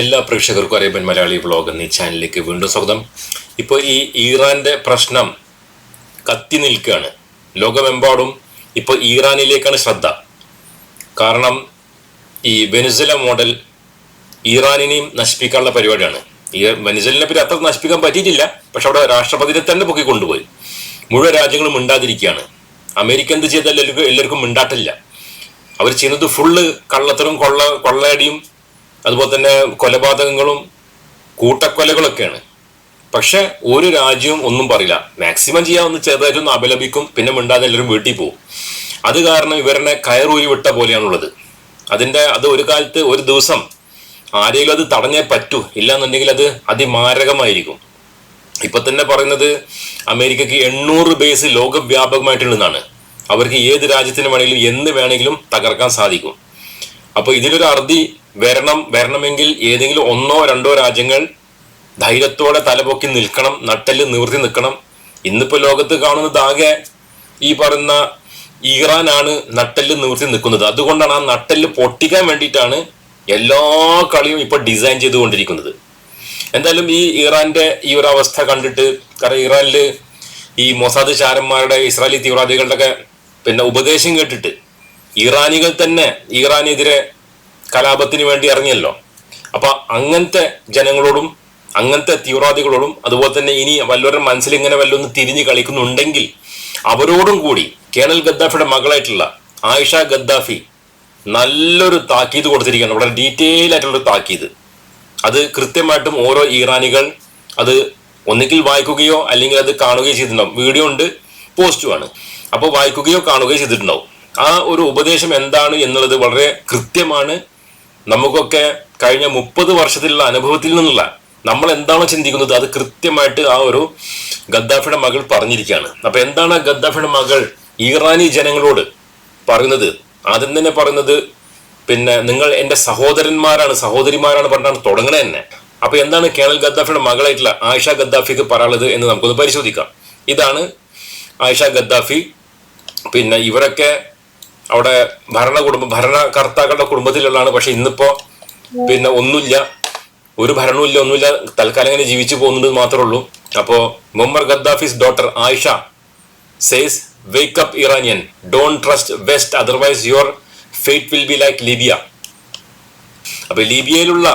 എല്ലാ പ്രേക്ഷകർക്കും Arabian Malayali vlog എന്നീ ചാനലിലേക്ക് വീണ്ടും സ്വാഗതം. ഇപ്പോൾ ഈ ഇറാന്റെ പ്രശ്നം കത്തി നിൽക്കുകയാണ്. ലോകമെമ്പാടും ഇപ്പോൾ ഇറാനിലേക്കാണ് ശ്രദ്ധ. കാരണം ഈ വെനിസല മോഡൽ ഇറാനിനെയും നശിപ്പിക്കാനുള്ള പരിപാടിയാണ്. ഈ വെനിസലിനെ പറ്റി അത്ര നശിപ്പിക്കാൻ പറ്റിയിട്ടില്ല. പക്ഷെ അവിടെ രാഷ്ട്രപതിയെ തന്നെ പൊക്കി കൊണ്ടുപോയി. മുഴുവൻ രാജ്യങ്ങളും മിണ്ടാതിരിക്കുകയാണ്. അമേരിക്ക എന്ത് ചെയ്താലും എല്ലാവർക്കും മിണ്ടാട്ടില്ല. അവർ ചെയ്യുന്നത് ഫുള്ള് കള്ളത്തരും കൊള്ള കൊള്ളയടിയും അതുപോലെ തന്നെ കൊലപാതകങ്ങളും കൂട്ടക്കൊലകളൊക്കെയാണ്. പക്ഷെ ഒരു രാജ്യവും ഒന്നും പറയില്ല. മാക്സിമം ചെയ്യാവുന്ന ചെറുതായിട്ടൊന്ന് അപലപിക്കും പിന്നെ മിണ്ടാതെ എല്ലാവരും വീട്ടിൽ പോകും. അത് കാരണം ഇവരെ കയറൂരി വിട്ട പോലെയാണുള്ളത്. അതിന്റെ അത് ഒരു കാലത്ത് ഒരു ദിവസം ആരെങ്കിലും അത് തടഞ്ഞേ പറ്റൂ. ഇല്ലാന്നുണ്ടെങ്കിൽ അത് അതിമാരകമായിരിക്കും. ഇപ്പൊ തന്നെ പറയുന്നത് അമേരിക്കക്ക് എണ്ണൂറ് ബേസ് ലോകവ്യാപകമായിട്ടുള്ളതാണ്. അവർക്ക് ഏത് രാജ്യത്തിന് വേണമെങ്കിലും എന്ന് വേണമെങ്കിലും തകർക്കാൻ സാധിക്കും. അപ്പോൾ ഇതിലൊരു അറുതി വരണം വരണമെങ്കിൽ ഏതെങ്കിലും ഒന്നോ രണ്ടോ രാജ്യങ്ങൾ ധൈര്യത്തോടെ തലപൊക്കി നിൽക്കണം നട്ടൽ നിവർത്തി നിൽക്കണം. ഇന്നിപ്പോ ലോകത്ത് കാണുന്നത് ആകെ ഈ പറയുന്ന ഇറാനാണ് നട്ടൽ നിവർത്തി നിൽക്കുന്നത്. അതുകൊണ്ടാണ് ആ നട്ടൽ പൊട്ടിക്കാൻ വേണ്ടിയിട്ടാണ് എല്ലാ കളിയും ഇപ്പൊ ഡിസൈൻ ചെയ്തുകൊണ്ടിരിക്കുന്നത്. എന്തായാലും ഈ ഇറാന്റെ ഈ ഒരു അവസ്ഥ കണ്ടിട്ട് കാരണം ഇറാനിൽ ഈ മൊസാദ് ചാരന്മാരുടെ ഇസ്രായേലി തീവ്രവാദികളുടെ ഒക്കെ പിന്നെ ഉപദേശം കേട്ടിട്ട് ഇറാനികൾ തന്നെ ഇറാനെതിരെ കലാപത്തിന് വേണ്ടി ഇറങ്ങിയല്ലോ. അപ്പൊ അങ്ങനത്തെ ജനങ്ങളോടും അങ്ങനത്തെ തീവ്രവാദികളോടും അതുപോലെ തന്നെ ഇനി വല്ലവരുടെ മനസ്സിൽ ഇങ്ങനെ വല്ലൊന്ന് തിരിഞ്ഞ് കളിക്കുന്നുണ്ടെങ്കിൽ അവരോടും കൂടി കേണൽ ഗദ്ദാഫിയുടെ മകളായിട്ടുള്ള ആയിഷ ഗദ്ദാഫി നല്ലൊരു താക്കീത് കൊടുത്തിരിക്കുകയാണ്. വളരെ ഡീറ്റെയിൽ ആയിട്ടുള്ള താക്കീത്. അത് കൃത്യമായിട്ടും ഓരോ ഇറാനികൾ അത് ഒന്നുകിൽ വായിക്കുകയോ അല്ലെങ്കിൽ അത് കാണുകയോ ചെയ്തിട്ടുണ്ടാവും. വീഡിയോ ഉണ്ട് പോസ്റ്റുമാണ് അപ്പോൾ വായിക്കുകയോ കാണുകയോ ചെയ്തിട്ടുണ്ടാവും. ആ ഒരു ഉപദേശം എന്താണ് എന്നുള്ളത് വളരെ കൃത്യമാണ്. നമുക്കൊക്കെ കഴിഞ്ഞ മുപ്പത് വർഷത്തിലുള്ള അനുഭവത്തിൽ നിന്നുള്ള നമ്മൾ എന്താണോ ചിന്തിക്കുന്നത് അത് കൃത്യമായിട്ട് ആ ഒരു ഗദ്ദാഫിയുടെ മകൾ പറഞ്ഞിരിക്കുകയാണ്. അപ്പൊ എന്താണ് ഗദ്ദാഫിയുടെ മകൾ ഇറാനി ജനങ്ങളോട് പറയുന്നത്? ആദ്യം തന്നെ പറയുന്നത് പിന്നെ നിങ്ങൾ എന്റെ സഹോദരന്മാരാണ് സഹോദരിമാരാണ് പറഞ്ഞാണ് തുടങ്ങണേ തന്നെ അപ്പൊ എന്താണ് കേണൽ ഗദ്ദാഫിയുടെ മകളായിട്ടുള്ള ആയിഷ ഗദ്ദാഫിക്ക് പറയാനുള്ളത് എന്ന് നമുക്കൊന്ന് പരിശോധിക്കാം. ഇതാണ് ആയിഷ ഗദ്ദാഫി. പിന്നെ ഇവരൊക്കെ അവിടെ ഭരണ കുടുംബ ഭരണകർത്താക്കളുടെ കുടുംബത്തിലുള്ളതാണ്. പക്ഷെ ഇന്നിപ്പോ പിന്നെ ഒന്നുമില്ല. ഒരു ഭരണമില്ല ഒന്നുമില്ല. തൽക്കാലം ഇങ്ങനെ ജീവിച്ചു പോകുന്നുണ്ട് മാത്രമേ ഉള്ളൂ അപ്പോ Muammar Gaddafi's daughter Aisha says wake up Iranian don't trust west otherwise your fate will be like Libya അപ്പൊ ലിബിയയിലുള്ള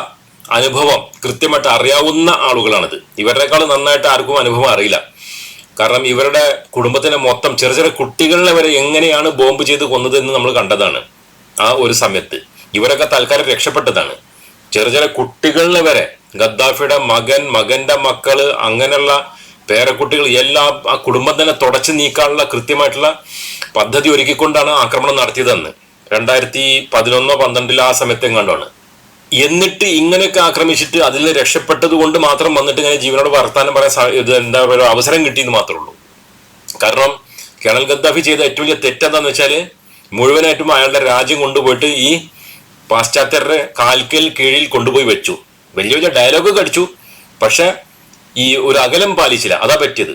അനുഭവം കൃത്യമായിട്ട് അറിയാവുന്ന ആളുകളാണിത്. ഇവരെക്കാൾ നന്നായിട്ട് ആർക്കും അനുഭവം അറിയില്ല. കാരണം ഇവരുടെ കുടുംബത്തിനെ മൊത്തം ചെറിയ ചെറിയ കുട്ടികളെ വരെ എങ്ങനെയാണ് ബോംബ് ചെയ്ത് കൊന്നത് എന്ന് നമ്മൾ കണ്ടതാണ് ആ ഒരു സമയത്ത്. ഇവരൊക്കെ തൽക്കാലം രക്ഷപ്പെട്ടതാണ്. ചെറിയ ചെറിയ കുട്ടികളിലെ വരെ ഗദ്ദാഫിയുടെ മകൻ മകന്റെ മക്കൾ അങ്ങനെയുള്ള പേരക്കുട്ടികൾ എല്ലാം ആ കുടുംബം തന്നെ തുടച്ചു നീക്കാനുള്ള കൃത്യമായിട്ടുള്ള പദ്ധതി ഒരുക്കിക്കൊണ്ടാണ് ആക്രമണം നടത്തിയതെന്ന്. രണ്ടായിരത്തി പതിനൊന്നോ പന്ത്രണ്ടിലോ ആ സമയത്ത് എങ്ങാണ്ടാണ് എന്നിട്ട് ഇങ്ങനെയൊക്കെ ആക്രമിച്ചിട്ട് അതിൽ രക്ഷപ്പെട്ടത് കൊണ്ട് മാത്രം വന്നിട്ട് ഇങ്ങനെ ജീവനോട് വർത്താനം പറയാൻ ഇത് എന്താ പറയുക അവസരം കിട്ടിയെന്ന് മാത്രമേ ഉള്ളൂ. കാരണം കേണൽ ഗദ്ദാഫി ചെയ്ത ഏറ്റവും വലിയ തെറ്റെന്താന്ന് വെച്ചാൽ മുഴുവനായിട്ടും അയാളുടെ രാജ്യം കൊണ്ടുപോയിട്ട് ഈ പാശ്ചാത്യരുടെ കാൽക്കൽ കീഴിൽ കൊണ്ടുപോയി വെച്ചു. വലിയ വലിയ ഡയലോഗ് കടിച്ചു പക്ഷെ ഈ ഒരു അകലം പാലിച്ചില്ല. അതാ പറ്റിയത്.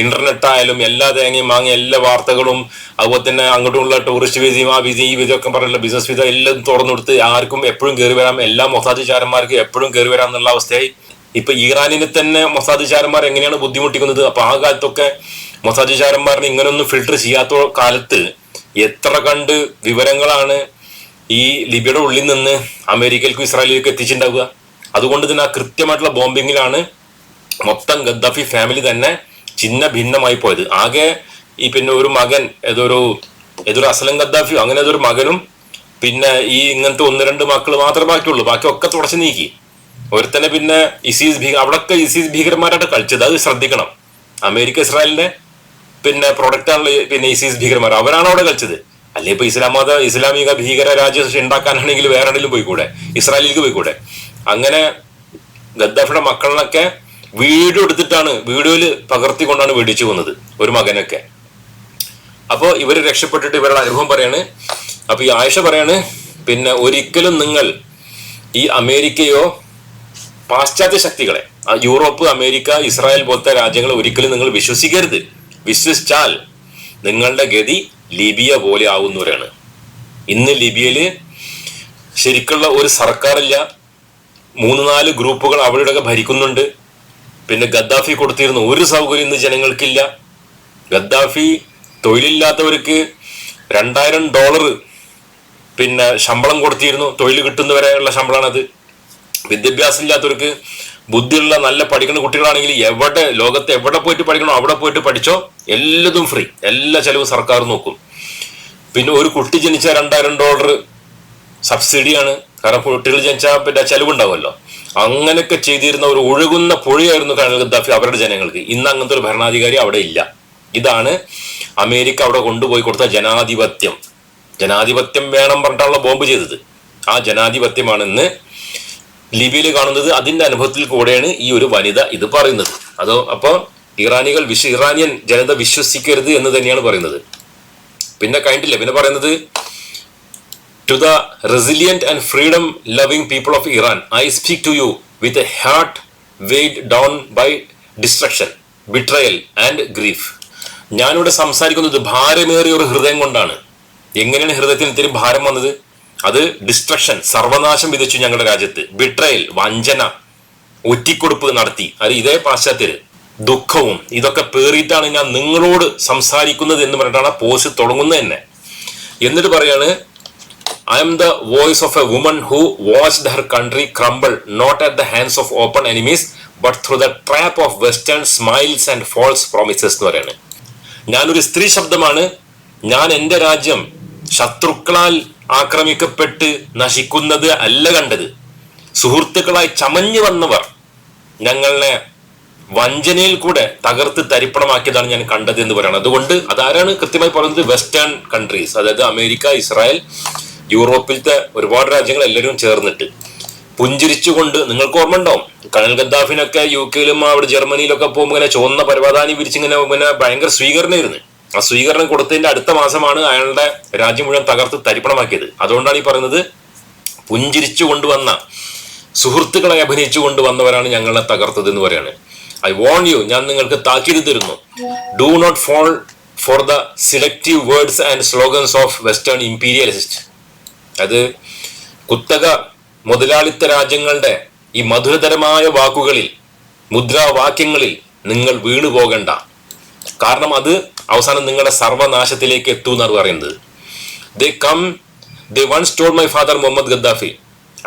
ഇന്റർനെറ്റ് ആയാലും എല്ലാ തേങ്ങയും വാങ്ങി എല്ലാ വാർത്തകളും അതുപോലെ തന്നെ അങ്ങോട്ടുള്ള ടൂറിസ്റ്റ് വിസയും ആ വിസ ഈ വിസയൊക്കെ പറഞ്ഞുള്ള ബിസിനസ് വിസ എല്ലാം തുറന്നു കൊടുത്ത് ആർക്കും എപ്പോഴും കയറി വരാം. എല്ലാ മൊസാദ് ചാരന്മാർക്കും എപ്പോഴും കയറി വരാം എന്നുള്ള അവസ്ഥയായി. ഇപ്പൊ ഇറാനിനെ തന്നെ മൊസാദ് ചാരന്മാർ എങ്ങനെയാണ് ബുദ്ധിമുട്ടിക്കുന്നത്? അപ്പൊ ആ കാലത്തൊക്കെ മൊസാദ് ചാരന്മാരിനെ ഇങ്ങനൊന്നും ഫിൽട്ടർ ചെയ്യാത്ത കാലത്ത് എത്ര കണ്ട് വിവരങ്ങളാണ് ഈ ലിബിയുടെ ഉള്ളിൽ നിന്ന് അമേരിക്കയിലേക്കും ഇസ്രായേലിലേക്കും എത്തിച്ചിട്ടുണ്ടാവുക? അതുകൊണ്ട് തന്നെ ആ കൃത്യമായിട്ടുള്ള ബോംബിങ്ങിലാണ് മൊത്തം ഗദ്ദാഫി ഫാമിലി തന്നെ ചിന്ന ഭിന്നമായി പോയത്. ആകെ ഈ പിന്നെ ഒരു മകൻ ഏതൊരു ഏതൊരു അസലം ഗദ്ദാഫിയോ അങ്ങനെ ഏതൊരു മകനും പിന്നെ ഈ ഇങ്ങനത്തെ ഒന്ന് രണ്ട് മക്കൾ മാത്രമേ ബാക്കിയുള്ളൂ. ബാക്കി ഒക്കെ തുടച്ചു നീക്കി. ഒരുത്തനെ പിന്നെ ഇസീസ് ഭീകര അവിടൊക്കെ ഇസീസ് ഭീകരന്മാരായിട്ട് കളിച്ചത്. അത് ശ്രദ്ധിക്കണം. അമേരിക്ക ഇസ്രായേലിന്റെ പിന്നെ പ്രൊഡക്റ്റ് ആണല്ലോ ഈ പിന്നെ ഇസീസ് ഭീകരന്മാർ. അവരാണ് അവിടെ കളിച്ചത്. അല്ലെ ഇപ്പൊ ഇസ്ലാം മത ഇസ്ലാമിക ഭീകര രാജ്യം ഉണ്ടാക്കാനാണെങ്കിൽ വേറെ എവിടെയും പോയിക്കൂടെ? ഇസ്രായേലിലേക്ക് പോയിക്കൂടെ? അങ്ങനെ ഗദ്ദാഫിയുടെ മക്കളിനൊക്കെ വീഡിയോ എടുത്തിട്ടാണ് വീഡിയോയിൽ പകർത്തിക്കൊണ്ടാണ് വെടിച്ചു കൊന്നത് ഒരു മകനൊക്കെ. അപ്പോൾ ഇവർ രക്ഷപ്പെട്ടിട്ട് ഇവരുടെ അനുഭവം പറയാണ് അപ്പോൾ ഈ ആയിഷ പറയാണ് പിന്നെ ഒരിക്കലും നിങ്ങൾ ഈ അമേരിക്കയോ പാശ്ചാത്യ ശക്തികളെ യൂറോപ്പ് അമേരിക്ക ഇസ്രായേൽ പോലത്തെ രാജ്യങ്ങളെ ഒരിക്കലും നിങ്ങൾ വിശ്വസിക്കരുത്. വിശ്വസിച്ചാൽ നിങ്ങളുടെ ഗതി ലിബിയ പോലെ ആവുന്നവരാണ് ഇന്ന് ലിബിയയിൽ ശരിക്കുള്ള ഒരു സർക്കാരില്ല മൂന്ന് നാല് ഗ്രൂപ്പുകൾ അവിടെയൊക്കെ ഭരിക്കുന്നുണ്ട്. പിന്നെ ഗദ്ദാഫി കൊടുത്തിരുന്ന. ഒരു സൗകര്യം ഇന്ന് ജനങ്ങൾക്കില്ല. ഗദ്ദാഫി തൊഴിലില്ലാത്തവർക്ക് രണ്ടായിരം ഡോളർ പിന്നെ ശമ്പളം കൊടുത്തിരുന്നു. തൊഴിൽ കിട്ടുന്നവരെയുള്ള ശമ്പളമാണത് വിദ്യാഭ്യാസം ഇല്ലാത്തവർക്ക് ബുദ്ധിയുള്ള നല്ല പഠിക്കുന്ന കുട്ടികളാണെങ്കിൽ എവിടെ ലോകത്ത് എവിടെ പോയിട്ട് പഠിക്കണോ അവിടെ പോയിട്ട് പഠിച്ചോ എല്ലതും ഫ്രീ എല്ലാ ചെലവും സർക്കാർ നോക്കും. പിന്നെ ഒരു കുട്ടി ജനിച്ച രണ്ടായിരം ഡോളർ സബ്സിഡിയാണ്. കാരണം കുട്ടികൾ ജനിച്ചാൽ പിന്നെ ചെലവുണ്ടാവുമല്ലോ. അങ്ങനെയൊക്കെ ചെയ്തിരുന്ന ഒരു ഒഴുകുന്ന പുഴയായിരുന്നു ഗദ്ദാഫി അവരുടെ ജനങ്ങൾക്ക്. ഇന്ന് അങ്ങനത്തെ ഒരു ഭരണാധികാരി അവിടെ ഇല്ല. ഇതാണ് അമേരിക്ക അവിടെ കൊണ്ടുപോയി കൊടുത്ത ജനാധിപത്യം. ജനാധിപത്യം വേണം പറഞ്ഞിട്ടുള്ള ബോംബ് ചെയ്തത്. ആ ജനാധിപത്യമാണ് ഇന്ന് ലിബിയയിൽ കാണുന്നത്. അതിന്റെ അനുഭവത്തിൽ കൂടെയാണ് ഈ ഒരു വനിത ഇത് പറയുന്നത്. അതോ അപ്പോൾ ഇറാനികൾ വിശ്വ ഇറാനിയൻ ജനത വിശ്വസിക്കരുത് എന്ന് തന്നെയാണ് പറയുന്നത്. പിന്നെ കഴിഞ്ഞിട്ടില്ല. പിന്നെ പറയുന്നത് to the resilient and freedom loving people of Iran I speak to you with a heart weighed down by destruction betrayal and grief ഞാനിവിടെ സംസാരിക്കുന്നത് ഭാരമേറിയ ഒരു ഹൃദയം കൊണ്ടാണ്. എങ്ങനെയാണ് ഹൃദയത്തിന് ഇത്തിരി ഭാരം വന്നത്? അത് ഡിസ്ട്രക്ഷൻ സർവനാശം വിധിച്ചു ഞങ്ങളുടെ രാജ്യത്ത്. ബിട്രയൽ വഞ്ചന ഒറ്റിക്കൊടുപ്പ് നടത്തി. അത് ഇതേ പാശ്ചാത്യര് ദുഃഖവും ഇതൊക്കെ പേറിയിട്ടാണ് ഞാൻ നിങ്ങളോട് സംസാരിക്കുന്നത് എന്ന് പറഞ്ഞിട്ടാണ് പോസ്റ്റ് തുടങ്ങുന്നത് തന്നെ. എന്നിട്ട് പറയാണ് I am the voice of a woman who watched her country crumble not at the hands of open enemies but through the trap of western smiles and false promises എന്ന് പറയുന്നത്. ഞാനൊരു സ്ത്രീ ശബ്ദമാണ്. ഞാൻ എന്റെ രാജ്യം ശത്രുക്കളാൽ ആക്രമിക്കപ്പെട്ട് നശിക്കുന്നത് അല്ല കണ്ടത്. സുഹൃത്തുക്കളായി ചമഞ്ഞു വന്നവർ ഞങ്ങളെ വഞ്ചനയിൽ കൂടെ തകർത്ത് തരിപ്പണമാക്കിയതാണ് ഞാൻ കണ്ടത് എന്ന് പറയുന്നത്. അതുകൊണ്ട് അതാരാണ് കൃത്യമായി പറയുന്നത്? വെസ്റ്റേൺ കൺട്രീസ് അതായത് അമേരിക്ക ഇസ്രായേൽ യൂറോപ്പിലത്തെ ഒരുപാട് രാജ്യങ്ങൾ എല്ലാവരും ചേർന്നിട്ട്. പുഞ്ചിരിച്ചുകൊണ്ട് നിങ്ങൾക്ക് ഓർമ്മ ഉണ്ടാവും കനൽ ഗദ്ദാഫിനൊക്കെ യു കെയിലും അവിടെ ജർമ്മനിയിലൊക്കെ പോകുമ്പോൾ ഇങ്ങനെ ചുവന്ന പരവാധാനി വിരിച്ചിങ്ങനെ ഇങ്ങനെ ഭയങ്കര സ്വീകരണമായിരുന്നു. ആ സ്വീകരണം കൊടുത്തതിന്റെ അടുത്ത മാസമാണ് അയാളുടെ രാജ്യം മുഴുവൻ തകർത്ത് തരിപ്പണമാക്കിയത്. അതുകൊണ്ടാണ് ഈ പറയുന്നത് പുഞ്ചിരിച്ചു കൊണ്ടുവന്ന സുഹൃത്തുക്കളെ അഭിനയിച്ചു കൊണ്ടുവന്നവരാണ് ഞങ്ങളെ തകർത്തത് എന്ന് പറയാണ്. ഐ വോൺ യു ഞാൻ നിങ്ങൾക്ക് താക്കീത് തരുന്നു. Do not fall for the selective words and slogans of western imperialist അത് കുത്തക മുതലാളിത്ത രാജ്യങ്ങളുടെ ഈ മധുരതരമായ വാക്കുകളിൽ മുദ്രാവാക്യങ്ങളിൽ നിങ്ങൾ വീണു പോകണ്ട. കാരണം അത് അവസാനം നിങ്ങളുടെ സർവനാശത്തിലേക്ക് എത്തും എന്നാണ് പറയുന്നത്. They come they once told my father Muhammad Gaddafi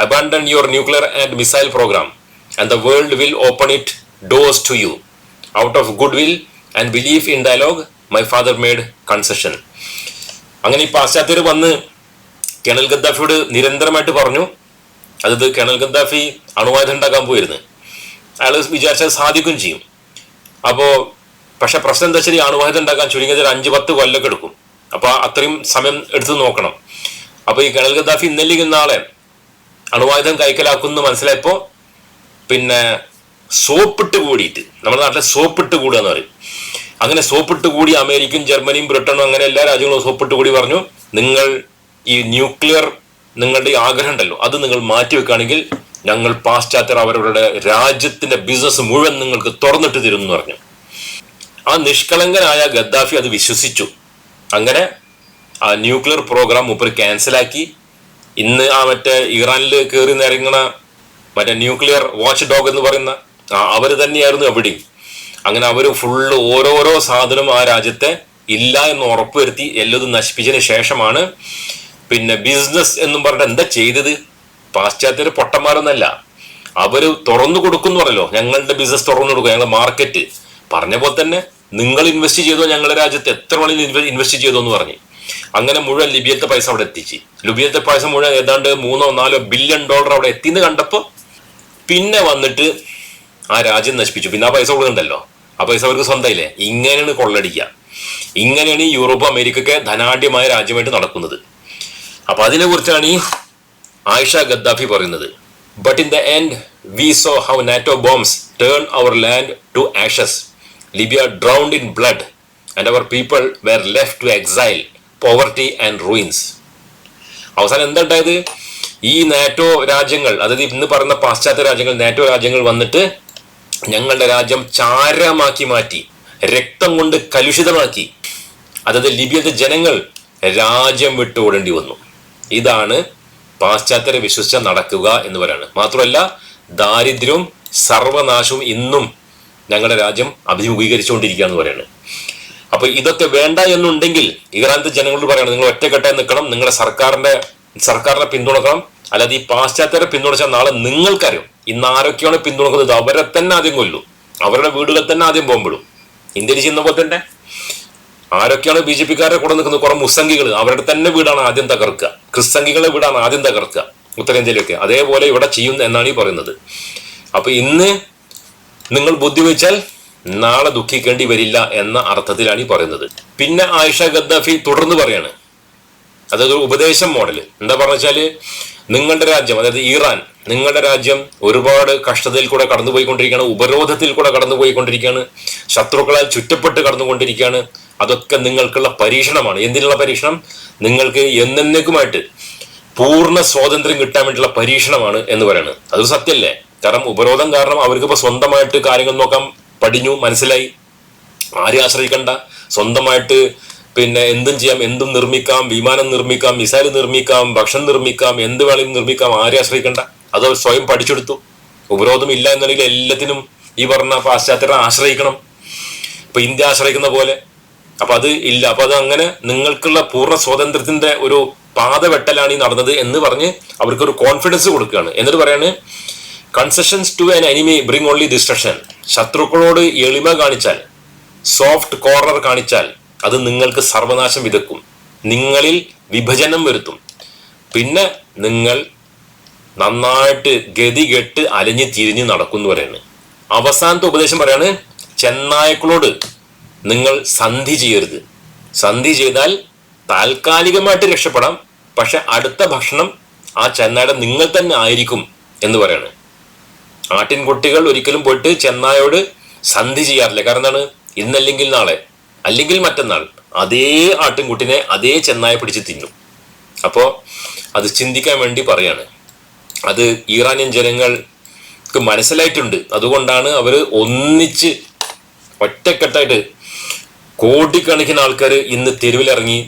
abandon your nuclear and missile program and the world will open its doors to you out of good will and belief in dialogue my father made concession അങ്ങനെ ഈ പാശ്ചാത്യർ വന്ന് colonel ഗദ്ദാഫിയോട് നിരന്തരമായിട്ട് പറഞ്ഞു. അതത് colonel Gaddafi അണുവായുധം ഉണ്ടാക്കാൻ പോയിരുന്നു. അയാൾ വിചാരിച്ചാൽ സാധിക്കും ചെയ്യും. അപ്പോൾ പക്ഷെ പ്രശ്നം എന്താ ഈ അണുവായുധം ഉണ്ടാക്കാൻ ചുരുങ്ങിയത് ഒരു അഞ്ച് പത്ത് കൊല്ലൊക്കെ എടുക്കും. അപ്പോൾ അത്രയും സമയം എടുത്ത് നോക്കണം. അപ്പോൾ ഈ കേണൽ ഗദ്ദാഫി ഇന്നല്ലെങ്കിൽ നാളെ അണുവായുധം കൈക്കലാക്കുന്നു മനസ്സിലായപ്പോൾ പിന്നെ സോപ്പിട്ട് കൂടിയിട്ട് നമ്മുടെ നാട്ടിലെ സോപ്പിട്ട് കൂടുക എന്ന് പറയും. അങ്ങനെ സോപ്പിട്ട് കൂടി അമേരിക്കയും ജർമ്മനിയും ബ്രിട്ടനും അങ്ങനെ എല്ലാ രാജ്യങ്ങളും സോപ്പിട്ട് കൂടി പറഞ്ഞു നിങ്ങൾ ഈ ന്യൂക്ലിയർ നിങ്ങളുടെ ആഗ്രഹം ഉണ്ടല്ലോ. അത് നിങ്ങൾ മാറ്റിവെക്കുകയാണെങ്കിൽ ഞങ്ങൾ പാശ്ചാത്യർ അവരുടെ രാജ്യത്തിന്റെ ബിസിനസ് മുഴുവൻ നിങ്ങൾക്ക് തുറന്നിട്ട് തരും എന്ന് പറഞ്ഞു. ആ നിഷ്കളങ്കനായ ഗദ്ദാഫി അത് വിശ്വസിച്ചു. അങ്ങനെ ആ ന്യൂക്ലിയർ പ്രോഗ്രാം മൂപ്പർ ക്യാൻസലാക്കി ഇന്ന് ആ മറ്റേ ഇറാനിൽ കയറി നിറങ്ങണ മറ്റേ ന്യൂക്ലിയർ വാച്ച് ഡോഗ് എന്ന് പറയുന്ന അവർ തന്നെയായിരുന്നു എവിടെയും. അങ്ങനെ അവർ ഫുള്ള് ഓരോരോ സാധനം ആ രാജ്യത്തെ ഇല്ല എന്ന് ഉറപ്പുവരുത്തി എല്ലതും നശിപ്പിച്ചതിന് ശേഷമാണ് പിന്നെ ബിസിനസ് എന്നും പറഞ്ഞിട്ട് എന്താ ചെയ്തത്? പാശ്ചാത്യര് പൊട്ടന്മാരൊന്നല്ല. അവർ തുറന്നു കൊടുക്കുന്നു പറഞ്ഞല്ലോ. ഞങ്ങളുടെ ബിസിനസ് തുറന്നു കൊടുക്കും. ഞങ്ങളുടെ മാർക്കറ്റ് പറഞ്ഞ പോലെ തന്നെ നിങ്ങൾ ഇൻവെസ്റ്റ് ചെയ്തോ ഞങ്ങളുടെ രാജ്യത്ത് എത്ര മണി ഇൻവെസ്റ്റ് ചെയ്തോ എന്ന് പറഞ്ഞു. അങ്ങനെ മുഴുവൻ ലിബിയത്തെ പൈസ അവിടെ എത്തിച്ച്. ലിബിയത്തെ പൈസ മുഴുവൻ ഏതാണ്ട് മൂന്നോ നാലോ ബില്യൺ ഡോളർ അവിടെ എത്തിന്ന് കണ്ടപ്പോൾ പിന്നെ വന്നിട്ട് ആ രാജ്യം നശിപ്പിച്ചു. പിന്നെ ആ പൈസ കൊടുക്കണ്ടല്ലോ ആ പൈസ അവർക്ക് സ്വന്തമായില്ലേ? ഇങ്ങനെയാണ് കൊള്ളടിക്കുക ഇങ്ങനെയാണ് യൂറോപ്പ് അമേരിക്കയ്ക്ക് ധനാഢ്യമായ രാജ്യമായിട്ട് നടക്കുന്നത്. അപ്പൊ അതിനെ കുറിച്ചാണ് ഈ ആയിഷ ഗദ്ദാഫി പറയുന്നത്. But in the end we saw how NATO bombs turn our land to ashes Libya drowned in blood and our people were left to exile poverty and ruins അവസാനം എന്തുണ്ടായത്? ഈ നാറ്റോ രാജ്യങ്ങൾ അതായത് ഇന്ന് പറയുന്ന പാശ്ചാത്യ രാജ്യങ്ങൾ നാറ്റോ രാജ്യങ്ങൾ വന്നിട്ട് ഞങ്ങളുടെ രാജ്യം ചാരമാക്കി മാറ്റി രക്തം കൊണ്ട് കലുഷിതമാക്കി. അതായത് ലിബിയത്തെ ജനങ്ങൾ രാജ്യം വിട്ടു ഓടേണ്ടി വന്നു. ഇതാണ് പാശ്ചാത്യരെ വിശ്വസിച്ച നടക്കുക എന്ന് പറയുന്നത് മാത്രമല്ല ദാരിദ്ര്യവും സർവനാശവും ഇന്നും ഞങ്ങളുടെ രാജ്യം അഭിമുഖീകരിച്ചുകൊണ്ടിരിക്കുകയെന്ന് പറയുന്നത് അപ്പൊ ഇതൊക്കെ വേണ്ട എന്നുണ്ടെങ്കിൽ ഇറാനത്തെ ജനങ്ങളോട് പറയണം നിങ്ങൾ ഒറ്റക്കെട്ടായി നിൽക്കണം നിങ്ങളുടെ സർക്കാരിന്റെ സർക്കാരിനെ പിന്തുണക്കണം അല്ലാതെ ഈ പാശ്ചാത്യരെ പിന്തുണച്ചാൽ നാളെ നിങ്ങൾക്കറിയും ഇന്ന് ആരൊക്കെയാണ് പിന്തുണക്കുന്നത്? അവരെ തന്നെ ആദ്യം കൊല്ലും. അവരുടെ വീടുകളിൽ തന്നെ ആദ്യം പോകുമ്പോഴും ഇന്ത്യയിൽ ചെയ്യുന്ന പോലെ തന്നെ ആരൊക്കെയാണ് ബി ജെ പിക്കാരെ കൂടെ നിൽക്കുന്നത്? കുറെ മുസംഗികൾ അവരുടെ തന്നെ വീടാണ് ആദ്യം തകർക്കുക. ക്രിസ്സംഗികളെ വീടാണ് ആദ്യം തകർക്കുക ഉത്തരേന്ത്യയിലൊക്കെ. അതേപോലെ ഇവിടെ ചെയ്യും എന്നാണ് ഈ പറയുന്നത്. അപ്പൊ ഇന്ന് നിങ്ങൾ ബുദ്ധി വെച്ചാൽ നാളെ ദുഃഖിക്കേണ്ടി വരില്ല എന്ന അർത്ഥത്തിലാണ് ഈ പറയുന്നത്. പിന്നെ ആയിഷ ഗദ്ദാഫി തുടർന്ന് പറയാണ്. അതൊരു ഉപദേശം മോഡൽ എന്താ പറഞ്ഞു നിങ്ങളുടെ രാജ്യം അതായത് ഇറാൻ നിങ്ങളുടെ രാജ്യം ഒരുപാട് കഷ്ടതയിൽ കൂടെ കടന്നുപോയിക്കൊണ്ടിരിക്കുകയാണ് ഉപരോധത്തിൽ കൂടെ കടന്നുപോയിക്കൊണ്ടിരിക്കുകയാണ് ശത്രുക്കളാൽ ചുറ്റപ്പെട്ട് കടന്നുകൊണ്ടിരിക്കുകയാണ്. അതൊക്കെ നിങ്ങൾക്കുള്ള പരീക്ഷണമാണ്. എന്തിനുള്ള പരീക്ഷണം? നിങ്ങൾക്ക് എന്നേക്കുമായിട്ട് പൂർണ സ്വാതന്ത്ര്യം കിട്ടാൻ വേണ്ടിയുള്ള പരീക്ഷണമാണ് എന്ന് പറയുന്നത് അത് സത്യമല്ലേ കാരണം ഉപരോധം കാരണം അവർക്ക് ഇപ്പൊ സ്വന്തമായിട്ട് കാര്യങ്ങൾ നോക്കാൻ പഠിഞ്ഞു മനസ്സിലായി. ആരെയും ആശ്രയിക്കണ്ട. സ്വന്തമായിട്ട് പിന്നെ എന്തും ചെയ്യാം എന്തും നിർമ്മിക്കാം വിമാനം നിർമ്മിക്കാം മിസൈൽ നിർമ്മിക്കാം ഭക്ഷണം നിർമ്മിക്കാം എന്ത് വേണമെങ്കിലും നിർമ്മിക്കാം ആരെയും ആശ്രയിക്കണ്ട. അത് സ്വയം പഠിച്ചെടുത്തു. ഉപരോധം ഇല്ല എന്നുണ്ടെങ്കിൽ എല്ലാത്തിനും ഈ പറഞ്ഞ പാശ്ചാത്യരെ ആശ്രയിക്കണം. ഇപ്പൊ ഇന്ത്യ ആശ്രയിക്കുന്ന പോലെ അപ്പൊ അത് ഇല്ല. അപ്പൊ അത് അങ്ങനെ നിങ്ങൾക്കുള്ള പൂർണ സ്വാതന്ത്ര്യത്തിന്റെ ഒരു പാത വെട്ടലാണ് ഈ നടന്നത് എന്ന് പറഞ്ഞ് അവർക്കൊരു കോൺഫിഡൻസ് കൊടുക്കുകയാണ്. എന്നിട്ട് പറയാണ് concessions to an enemy bring only destruction ശത്രുക്കളോട് എളിമ കാണിച്ചാൽ സോഫ്റ്റ് കോർണർ കാണിച്ചാൽ അത് നിങ്ങൾക്ക് സർവനാശം വിതക്കും. നിങ്ങളിൽ വിഭജനം വരുത്തും. പിന്നെ നിങ്ങൾ നന്നായിട്ട് ഗതികെട്ട് അലഞ്ഞ് തിരിഞ്ഞ് നടക്കുന്നു പറയാണ്. അവസാനത്തെ ഉപദേശം പറയാണ് ചെന്നായക്കളോട് നിങ്ങൾ സന്ധി ചെയ്യരുത്. സന്ധി ചെയ്താൽ താൽക്കാലികമായിട്ട് രക്ഷപ്പെടാം. പക്ഷെ അടുത്ത ഭക്ഷണം ആ ചെന്നായുടെ നിങ്ങൾ തന്നെ ആയിരിക്കും എന്ന് പറയാണ്. ആട്ടിൻകുട്ടികൾ ഒരിക്കലും പോയിട്ട് ചെന്നായോട് സന്ധി ചെയ്യാറില്ല. കാരണം എന്താണ്? ഇന്നല്ലെങ്കിൽ നാളെ അല്ലെങ്കിൽ മറ്റന്നാൾ അതേ ആട്ടിൻകുട്ടിനെ അതേ ചെന്നായ പിടിച്ച് തിന്നും. അപ്പോൾ അത് ചിന്തിക്കാൻ വേണ്ടി പറയാണ്. അത് ഇറാനിയൻ ജനങ്ങൾക്ക് മനസ്സിലായിട്ടുണ്ട്. അതുകൊണ്ടാണ് അവർ ഒന്നിച്ച് ഒറ്റക്കെട്ടായിട്ട് കോടിക്കണക്കിന് ആൾക്കാർ ഇന്ന് തെരുവിലിറങ്ങി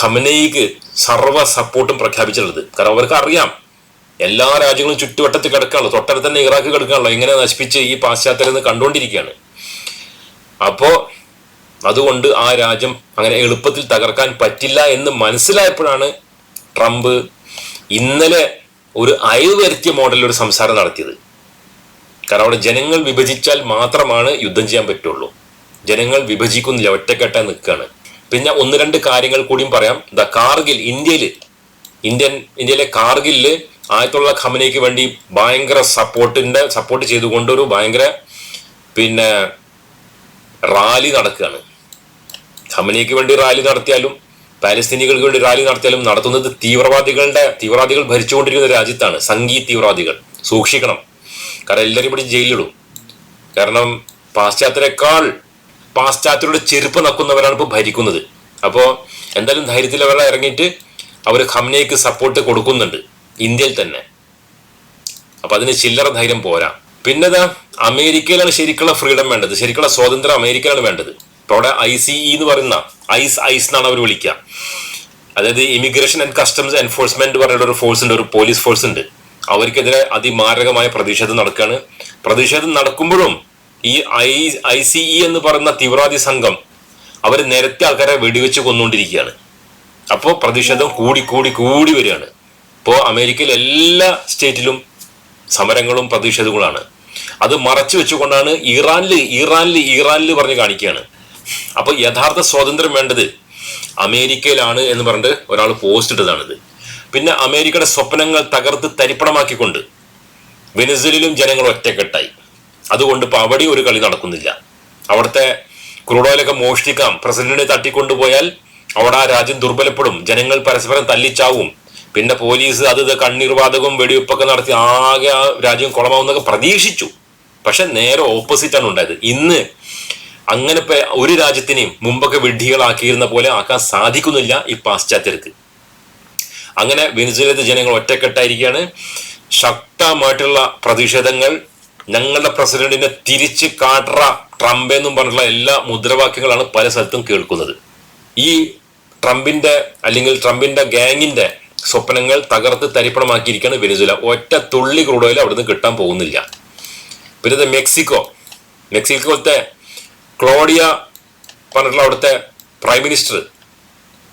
ഖമനയ്ക്ക് സർവ സപ്പോർട്ടും പ്രഖ്യാപിച്ചിട്ടുള്ളത്. കാരണം അവർക്ക് അറിയാം. എല്ലാ രാജ്യങ്ങളും ചുറ്റുവട്ടത്ത് കിടക്കാണല്ലോ. തൊട്ടടുത്ത് തന്നെ ഇറാഖ് കിടക്കാണല്ലോ. എങ്ങനെ നശിപ്പിച്ച് ഈ പാശ്ചാത്യരെന്ന് കണ്ടുകൊണ്ടിരിക്കുകയാണ്. അപ്പോൾ അതുകൊണ്ട് ആ രാജ്യം അങ്ങനെ എളുപ്പത്തിൽ തകർക്കാൻ പറ്റില്ല എന്ന് മനസ്സിലായപ്പോഴാണ് ട്രംപ് ഇന്നലെ ഒരു അയവ് വരുത്തിയ മോഡലിൽ ഒരു സംസാരം നടത്തിയത്. കാരണം അവിടെ ജനങ്ങൾ വിഭജിച്ചാൽ മാത്രമാണ് യുദ്ധം ചെയ്യാൻ പറ്റുള്ളൂ. ജനങ്ങൾ വിഭജിക്കുന്നില്ല ഒറ്റക്കെട്ടായി നിൽക്കുകയാണ്. പിന്നെ ഒന്ന് രണ്ട് കാര്യങ്ങൾ കൂടിയും പറയാം. ദ കാർഗിൽ ഇന്ത്യയിൽ ഇന്ത്യൻ ഇന്ത്യയിലെ കാർഗിലിൽ ആയത്തുള്ള ഖമനയ്ക്ക് വേണ്ടി ഭയങ്കര സപ്പോർട്ടിന്റെ സപ്പോർട്ട് ചെയ്തുകൊണ്ടൊരു ഭയങ്കര പിന്നെ റാലി നടക്കുകയാണ്. ഖമനയ്ക്ക് വേണ്ടി റാലി നടത്തിയാലും പാലസ്തീനികൾക്ക് വേണ്ടി റാലി നടത്തിയാലും നടത്തുന്നത് തീവ്രവാദികളുടെ തീവ്രവാദികൾ ഭരിച്ചുകൊണ്ടിരിക്കുന്ന രാജ്യത്താണ്. സംഘീ തീവ്രവാദികൾ. സൂക്ഷിക്കണം. കാരണം എല്ലാവരും ഇവിടെ ജയിലിലിടും. കാരണം പാശ്ചാത്യരെക്കാൾ പാശ്ചാത്യരുടെ ചെരുപ്പ് നക്കുന്നവരാണ് ഇപ്പോൾ ഭരിക്കുന്നത്. അപ്പോൾ എന്തായാലും ധൈര്യത്തിൽ അവരെ ഇറങ്ങിയിട്ട് അവർ ഖംനയ്ക്ക് സപ്പോർട്ട് കൊടുക്കുന്നുണ്ട് ഇന്ത്യയിൽ തന്നെ. അപ്പം അതിന് ചില്ലറ ധൈര്യം പോരാ. പിന്നെ ഇതാ അമേരിക്കയിലാണ് ശരിക്കുള്ള ഫ്രീഡം വേണ്ടത്. ശരിക്കുള്ള സ്വാതന്ത്ര്യം അമേരിക്കയിലാണ് വേണ്ടത്. ഇപ്പോൾ അവിടെ ഐ സി ഇ എന്ന് പറയുന്ന ഐസ് ഐസ് എന്നാണ് അവർ വിളിക്കുക. അതായത് ഇമിഗ്രേഷൻ ആൻഡ് കസ്റ്റംസ് എൻഫോഴ്സ്മെന്റ് പറയുന്ന ഒരു ഫോഴ്സ് ഉണ്ട് ഒരു പോലീസ് ഫോഴ്സ് ഉണ്ട്. അവർക്കെതിരെ അതിമാരകമായ പ്രതിഷേധം നടക്കുകയാണ് പ്രതിഷേധം നടക്കുമ്പോഴും ഈ ഐ ഐ സി ഇ എന്ന് പറയുന്ന തീവ്രവാദി സംഘം അവർ നിരത്തി ആൾക്കാരെ വെടിവെച്ച് കൊന്നുകൊണ്ടിരിക്കുകയാണ്. അപ്പോൾ പ്രതിഷേധം കൂടി കൂടി കൂടി വരികയാണ്. ഇപ്പോൾ അമേരിക്കയിൽ എല്ലാ സ്റ്റേറ്റിലും സമരങ്ങളും പ്രതിഷേധങ്ങളാണ്. അത് മറച്ചു വെച്ചുകൊണ്ടാണ് ഇറാനിൽ ഇറാനിൽ ഇറാനിൽ പറഞ്ഞ് കാണിക്കുകയാണ്. അപ്പോൾ യഥാർത്ഥ സ്വാതന്ത്ര്യം വേണ്ടത് അമേരിക്കയിലാണ് എന്ന് പറഞ്ഞിട്ട് ഒരാൾ പോസ്റ്റ് ഇട്ടതാണിത്. പിന്നെ അമേരിക്കയുടെ സ്വപ്നങ്ങൾ തകർത്ത് തരിപ്പണമാക്കിക്കൊണ്ട് വെനിസലിലും ജനങ്ങൾ ഒറ്റക്കെട്ടായി. അതുകൊണ്ട് ഇപ്പൊ അവിടെ ഒരു കളി നടക്കുന്നില്ല. അവിടുത്തെ ക്രൂഡോയിലൊക്കെ മോഷ്ടിക്കാം പ്രസിഡന്റിനെ തട്ടിക്കൊണ്ടുപോയാൽ അവിടെ ആ രാജ്യം ദുർബലപ്പെടും ജനങ്ങൾ പരസ്പരം തല്ലിച്ചാവും. പിന്നെ പോലീസ് അത് കണ്ണീർവാതകവും വെടിവെപ്പൊക്കെ നടത്തി ആകെ ആ രാജ്യം കുളമാവുന്നൊക്കെ പ്രതീക്ഷിച്ചു. പക്ഷെ നേരെ ഓപ്പോസിറ്റാണ് ഉണ്ടായത്. ഇന്ന് അങ്ങനെ ഒരു രാജ്യത്തിനെയും മുമ്പൊക്കെ വിഡ്ഢികളാക്കിയിരുന്ന പോലെ ആക്കാൻ സാധിക്കുന്നില്ല ഈ പാശ്ചാത്യർക്ക്. അങ്ങനെ വെനിസുലത്തെ ജനങ്ങൾ ഒറ്റക്കെട്ടായിരിക്കുകയാണ്. ശക്തമായിട്ടുള്ള പ്രതിഷേധങ്ങൾ ഞങ്ങളുടെ പ്രസിഡന്റിനെ തിരിച്ച് കാട്ടറ ട്രംപ് എന്നും പറഞ്ഞിട്ടുള്ള എല്ലാ മുദ്രാവാക്യങ്ങളാണ് പല സ്ഥലത്തും കേൾക്കുന്നത്. ഈ ട്രംപിന്റെ അല്ലെങ്കിൽ ട്രംപിന്റെ ഗാങ്ങിന്റെ സ്വപ്നങ്ങൾ തകർത്ത് തരിപ്പണമാക്കിയിരിക്കുകയാണ് വെനിസുല ഒറ്റ തുള്ളി ക്രൂഡ് ഓയിൽ അവിടുന്ന് കിട്ടാൻ പോകുന്നില്ല. പിന്നെ മെക്സിക്കോ. മെക്സിക്കോത്തെ ക്ലോഡിയ പറഞ്ഞിട്ടുള്ള അവിടുത്തെ പ്രൈം മിനിസ്റ്റർ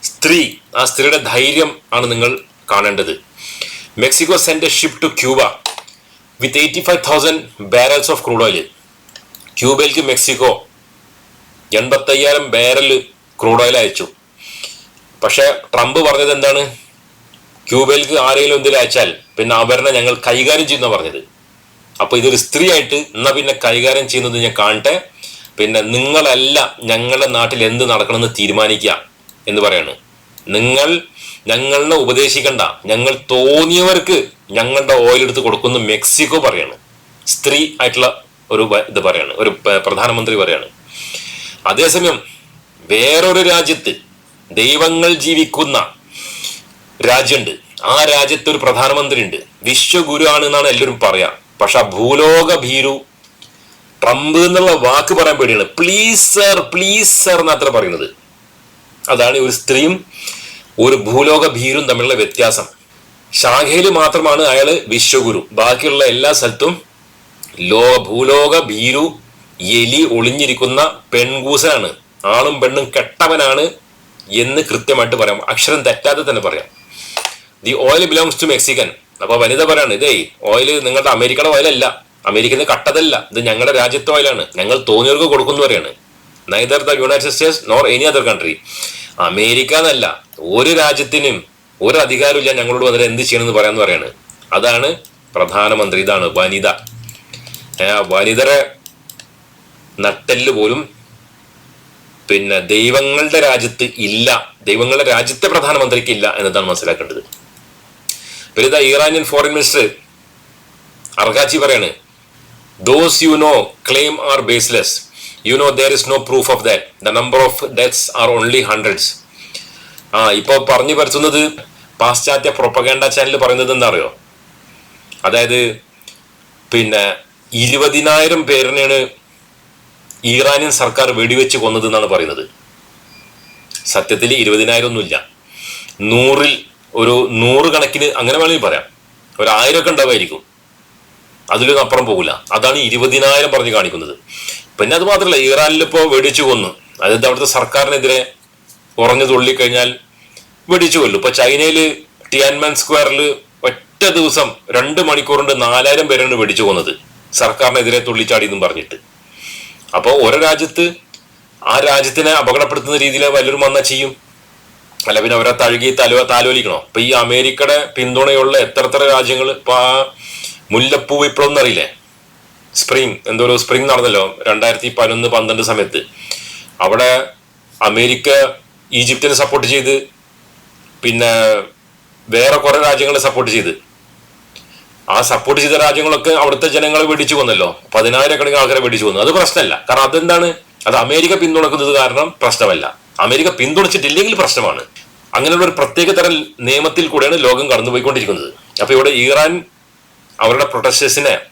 സ്ത്രീ ആ സ്ത്രീയുടെ ധൈര്യം ആണ് നിങ്ങൾ കാണേണ്ടത്. Mexico send ship to Cuba with eighty five thousand barrels of crude oil ക്യൂബയിലേക്ക് Mexico എൺപത്തയ്യായിരം ബാരൽ ക്രൂഡ് ഓയിൽ അയച്ചു. പക്ഷേ ട്രംപ് പറഞ്ഞത് എന്താണ്? ക്യൂബയിലേക്ക് ആരെങ്കിലും എന്തെങ്കിലും അയച്ചാൽ പിന്നെ അവരെ ഞങ്ങൾ കൈകാര്യം ചെയ്യുന്ന പറഞ്ഞത്. അപ്പോൾ ഇതൊരു സ്ത്രീ ആയിട്ട് എന്നാ പിന്നെ കൈകാര്യം ചെയ്യുന്നത് ഞാൻ കാണട്ടെ. പിന്നെ നിങ്ങളല്ല ഞങ്ങളുടെ നാട്ടിൽ എന്ത് നടക്കണമെന്ന് തീരുമാനിക്കുക എന്ന് പറയാണ്. നിങ്ങൾ ഞങ്ങളെ ഉപദേശിക്കണ്ട. ഞങ്ങൾ തോന്നിയവർക്ക് ഞങ്ങളുടെ ഓയിൽ എടുത്ത് കൊടുക്കുന്ന മെക്സിക്കോ പറയാണ്. സ്ത്രീ ആയിട്ടുള്ള ഒരു ഇത് പറയാണ്. ഒരു പ്രധാനമന്ത്രി പറയാണ്. അതേസമയം വേറൊരു രാജ്യത്ത് ദൈവങ്ങൾ ജീവിക്കുന്ന രാജ്യമുണ്ട്. ആ രാജ്യത്ത് ഒരു പ്രധാനമന്ത്രി ഉണ്ട് വിശ്വഗുരു ആണ് എന്നാണ് എല്ലാവരും പറയാ. പക്ഷെ ഭൂലോക ഭീരു ട്രംപ് എന്നുള്ള വാക്ക് പറയാൻ പേടിയാണ്. പ്ലീസ് സർ പ്ലീസ് സർ എന്നാത്ര പറയുന്നത്. അതാണ് ഒരു സ്ത്രീയും ഒരു ഭൂലോക ഭീരും തമ്മിലുള്ള വ്യത്യാസം. ഷാഖയിൽ മാത്രമാണ് അയാൾ വിശ്വഗുരു. ബാക്കിയുള്ള എല്ലാ സ്ഥലത്തും ലോ ഭൂലോക ഭീരു എലി ഒളിഞ്ഞിരിക്കുന്ന പെൺകൂസനാണ്. ആളും പെണ്ണും കെട്ടവനാണ് എന്ന് കൃത്യമായിട്ട് പറയാം. അക്ഷരം തെറ്റാതെ തന്നെ പറയാം. The oil belongs to Mexican അപ്പൊ വനിത പറയാണ് ഇതേ ഓയിൽ നിങ്ങളുടെ അമേരിക്കയുടെ ഓയിലല്ല അമേരിക്കന്ന് കട്ടതല്ല. ഇത് ഞങ്ങളുടെ രാജ്യത്തെ ഓയിലാണ് ഞങ്ങൾ തോന്നിയവർക്ക് കൊടുക്കുന്നു പറയാണ്. Neither the United States nor any other country America എന്നല്ല ഒരു രാജ്യത്തിനും ഒരു അധികാരമില്ല ഞങ്ങളോട് വന്നിട്ട് എന്ത് ചെയ്യണമെന്ന് പറയാന്ന് പറയാണ്. അതാണ് പ്രധാനമന്ത്രി ഇതാണ് വനിത. വനിതരെ നട്ടെല്ല് പോലും പിന്നെ ദൈവങ്ങളുടെ രാജ്യത്ത് ഇല്ല. ദൈവങ്ങളുടെ രാജ്യത്തെ പ്രധാനമന്ത്രിക്ക് ഇല്ല എന്നതാണ് മനസ്സിലാക്കേണ്ടത്. ഇതാ ഇറാനിയൻ ഫോറിൻ മിനിസ്റ്റർ അർഗാച്ചി പറയാണ് those you know claim are baseless you know there is no proof of that the number of deaths are only hundreds ആ ഇപ്പോൾ പറഞ്ഞു പരത്തുന്നത് പാശ്ചാത്യ പ്രൊപ്പഗേണ്ട ചാനൽ പറയുന്നത് എന്താ അറിയോ അതായത് പിന്നെ ഇരുപതിനായിരം പേരിനെയാണ് ഇറാനിയൻ സർക്കാർ വെടിവെച്ച് കൊന്നത് എന്നാണ് പറയുന്നത്. സത്യത്തിൽ ഇരുപതിനായിരം ഒന്നുമില്ല നൂറിൽ ഒരു നൂറ് കണക്കിന് അങ്ങനെ വേണമെങ്കിൽ പറയാം. ഒരു ആയിരമൊക്കെ ഉണ്ടാവുമായിരിക്കും. അതിലൊന്നും അപ്പുറം പോകില്ല. അതാണ് ഇരുപതിനായിരം പറഞ്ഞ് കാണിക്കുന്നത്. പിന്നെ അത് മാത്രമല്ല ഇറാനിൽ ഇപ്പോൾ വെടിച്ചു കൊന്നു. അതായത് അവിടുത്തെ സർക്കാരിനെതിരെ കുറഞ്ഞു തുള്ളിക്കഴിഞ്ഞാൽ വെടിച്ചു കൊല്ലും. ഇപ്പൊ ചൈനയിൽ ടിയാൻമൻ സ്ക്വയറിൽ ഒറ്റ ദിവസം രണ്ട് മണിക്കൂർ കൊണ്ട് നാലായിരം പേരാണ് വെടിച്ചു കൊന്നത്. സർക്കാരിനെതിരെ തുള്ളിച്ചാടി എന്നും പറഞ്ഞിട്ട്. അപ്പോൾ ഓരോ രാജ്യത്ത് ആ രാജ്യത്തിനെ അപകടപ്പെടുത്തുന്ന രീതിയിൽ വല്ലവരും വന്നാൽ ചെയ്യും. അല്ല പിന്നെ അവരെ തഴുകി തലോ താലോലിക്കണോ? ഇപ്പൊ ഈ അമേരിക്കയുടെ പിന്തുണയുള്ള എത്ര എത്ര രാജ്യങ്ങൾ ഇപ്പൊ ആ മുല്ലപ്പൂ വിപ്ലവം എന്നറിയില്ലേ? സ്പ്രിംഗ് എന്തോ ഒരു സ്പ്രിംഗ് നടന്നല്ലോ രണ്ടായിരത്തി പതിനൊന്ന് പന്ത്രണ്ട് സമയത്ത്. അവിടെ അമേരിക്ക ഈജിപ്തിനെ സപ്പോർട്ട് ചെയ്ത് പിന്നെ വേറെ കുറെ രാജ്യങ്ങളെ സപ്പോർട്ട് ചെയ്ത്. ആ സപ്പോർട്ട് ചെയ്ത രാജ്യങ്ങളൊക്കെ അവിടുത്തെ ജനങ്ങളെ വെടിച്ചു കൊന്നല്ലോ. പതിനായിരക്കണക്കിന് ആൾക്കാരെ വെടിച്ചു കൊന്നു. അത് പ്രശ്നമല്ല. കാരണം അതെന്താണ്? അത് അമേരിക്ക പിന്തുണക്കുന്നത് കാരണം പ്രശ്നമല്ല. അമേരിക്ക പിന്തുണച്ചിട്ടില്ലെങ്കിൽ പ്രശ്നമാണ്. അങ്ങനെയുള്ള ഒരു പ്രത്യേക തരം നിയമത്തിൽ കൂടെയാണ് ലോകം കടന്നുപോയിക്കൊണ്ടിരിക്കുന്നത്. അപ്പൊ ഇവിടെ ഇറാൻ അവരുടെ പ്രൊട്ടസ്റ്റേഴ്സിനെ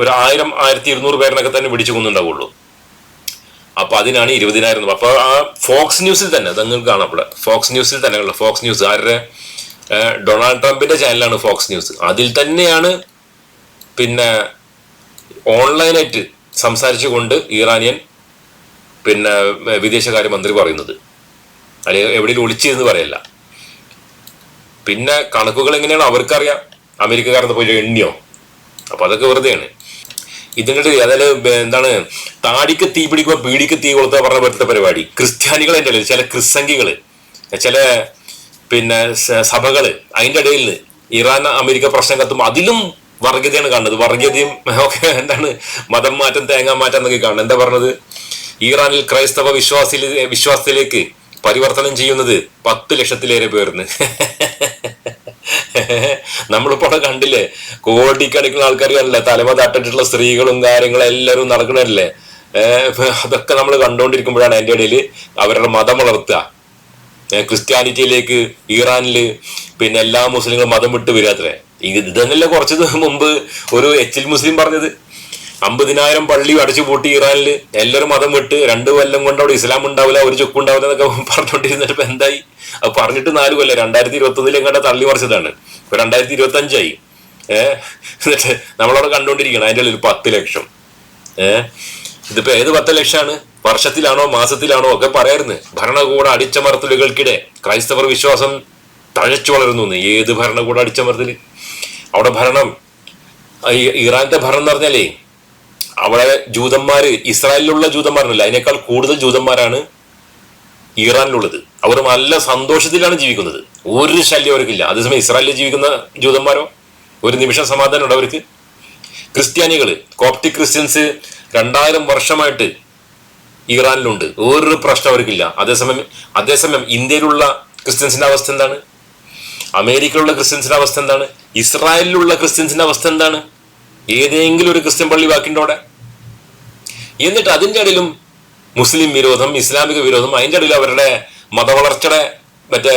ഒരു ആയിരം ആയിരത്തി ഇരുന്നൂറ് പേരിനൊക്കെ തന്നെ പിടിച്ചു കൊന്നുണ്ടാവുള്ളൂ. അപ്പൊ അതിനാണ് ഇരുപതിനായിരം അപ്പൊ ആ ഫോക്സ് ന്യൂസിൽ തന്നെ നിങ്ങൾക്ക് കാണാം അവിടെ ഫോക്സ് ന്യൂസിൽ തന്നെ ഉള്ള ഫോക്സ് ന്യൂസ് ആരുടെ? ഡൊണാൾഡ് ട്രംപിന്റെ ചാനലാണ് ഫോക്സ് ന്യൂസ്. അതിൽ തന്നെയാണ് പിന്നെ ഓൺലൈനായിട്ട് സംസാരിച്ചുകൊണ്ട് ഇറാനിയൻ പിന്നെ വിദേശകാര്യമന്ത്രി വിദേശകാര്യ മന്ത്രി പറയുന്നത്. അല്ലെ എവിടെയും ഒളിച്ചെന്ന് പറയല്ല. പിന്നെ കണക്കുകൾ എങ്ങനെയാണ് അവർക്കറിയാം. അമേരിക്കക്കാരെന്ന് പോയി എണ്ണിയോ? അപ്പൊ അതൊക്കെ വെറുതെയാണ്. ഇതിന്റെ അതായത് എന്താണ് താടിക്ക് തീ പിടിക്കുക പീടിക്ക് തീ കൊളുത്ത പറഞ്ഞ പോലത്തെ പരിപാടി. ക്രിസ്ത്യാനികൾ എന്റെ ഇടയിൽ ചില ക്രിസ്സംഗികൾ ചില പിന്നെ സഭകൾ അതിന്റെ ഇടയിൽ ഇറാൻ അമേരിക്ക പ്രശ്നം കത്തുമ്പോൾ അതിലും വർഗീയതയാണ് കാണുന്നത്. വർഗീയതയും ഒക്കെ എന്താണ് മതം മാറ്റം തേങ്ങാ മാറ്റം എന്നൊക്കെ കാണുന്നത്. എന്താ പറഞ്ഞത്? ഇറാനിൽ ക്രൈസ്തവ വിശ്വാസി വിശ്വാസത്തിലേക്ക് പരിവർത്തനം ചെയ്യുന്നത് പത്ത് ലക്ഷത്തിലേറെ പേർന്ന്. നമ്മളിപ്പോ അവിടെ കണ്ടില്ലേ? കോടിക്കണക്കിന് ആൾക്കാർ കണ്ടില്ലേ? തലമ തട്ടിട്ടുള്ള സ്ത്രീകളും കാര്യങ്ങളും എല്ലാവരും നടക്കണല്ലേ? അതൊക്കെ നമ്മൾ കണ്ടുകൊണ്ടിരിക്കുമ്പോഴാണ് അതിന്റെ ഇടയിൽ അവരുടെ മതം വളർത്തുക. ക്രിസ്ത്യാനിറ്റിയിലേക്ക് ഇറാനിൽ പിന്നെ എല്ലാ മുസ്ലിങ്ങളും മതം വിട്ട് വരാത്രേ. ഇത് ഇതന്നല്ലേ കുറച്ച് മുമ്പ് ഒരു എച്ചിൽ മുസ്ലിം പറഞ്ഞത്? അമ്പതിനായിരം പള്ളി അടച്ചു പൂട്ടി ഇറാനിൽ എല്ലാവരും മതം വിട്ട് രണ്ട് കൊല്ലം കൊണ്ട് അവിടെ ഇസ്ലാം ഉണ്ടാവില്ല ഒരു ചുക്കും ഉണ്ടാവില്ല എന്നൊക്കെ പറഞ്ഞുകൊണ്ടിരുന്നിട്ട് എന്തായി? അത് പറഞ്ഞിട്ട് നാല് കൊല്ലം. രണ്ടായിരത്തി ഇരുപത്തി ഒന്നിൽ എങ്ങോട്ട് തള്ളി മറിച്ചതാണ്. ഇപ്പൊ രണ്ടായിരത്തി ഇരുപത്തി അഞ്ചായി ഏഹ് എന്നിട്ട് നമ്മളവിടെ കണ്ടുകൊണ്ടിരിക്കണം അതിന്റെ ഉള്ളിൽ പത്ത് ലക്ഷം. ഏഹ് ഇതിപ്പോ ഏത് പത്ത് ലക്ഷമാണ്? വർഷത്തിലാണോ മാസത്തിലാണോ ഒക്കെ പറയായിരുന്നു. ഭരണകൂട അടിച്ചമർത്തലുകൾക്കിടെ ക്രൈസ്തവർ വിശ്വാസം തഴച്ചു വളരുന്നു. ഏത് ഭരണകൂട അടിച്ചമർത്തൽ? അവിടെ ഭരണം ഇറാന്റെ ഭരണം എന്ന് പറഞ്ഞാലേ അവിടെ ജൂതന്മാര് ഇസ്രായേലിലുള്ള ജൂതന്മാരല്ല അതിനേക്കാൾ കൂടുതൽ ജൂതന്മാരാണ് ഇറാനിലുള്ളത്. അവർ നല്ല സന്തോഷത്തിലാണ് ജീവിക്കുന്നത്. ഒരു ശല്യം അവർക്കില്ല. അതേസമയം ഇസ്രായേലിൽ ജീവിക്കുന്ന ജൂതന്മാരോ? ഒരു നിമിഷം സമാധാനം ഉണ്ട് അവർക്ക്. ക്രിസ്ത്യാനികൾ കോപ്റ്റിക് ക്രിസ്ത്യൻസ് രണ്ടായിരം വർഷമായിട്ട് ഇറാനിലുണ്ട്. ഒരു പ്രശ്നം അവർക്കില്ല. അതേസമയം അതേസമയം ഇന്ത്യയിലുള്ള ക്രിസ്ത്യൻസിന്റെ അവസ്ഥ എന്താണ്? അമേരിക്കയിലുള്ള ക്രിസ്ത്യൻസിന്റെ അവസ്ഥ എന്താണ്? ഇസ്രായേലിലുള്ള ക്രിസ്ത്യൻസിന്റെ അവസ്ഥ എന്താണ്? ഏതെങ്കിലും ഒരു ക്രിസ്ത്യൻ പള്ളി വാക്കിന്റെ അവിടെ. എന്നിട്ട് അതിന്റെ ഇടയിലും മുസ്ലിം വിരോധം ഇസ്ലാമിക വിരോധം അതിന്റെ ഇടയിൽ അവരുടെ മതവളർച്ചയുടെ മറ്റേ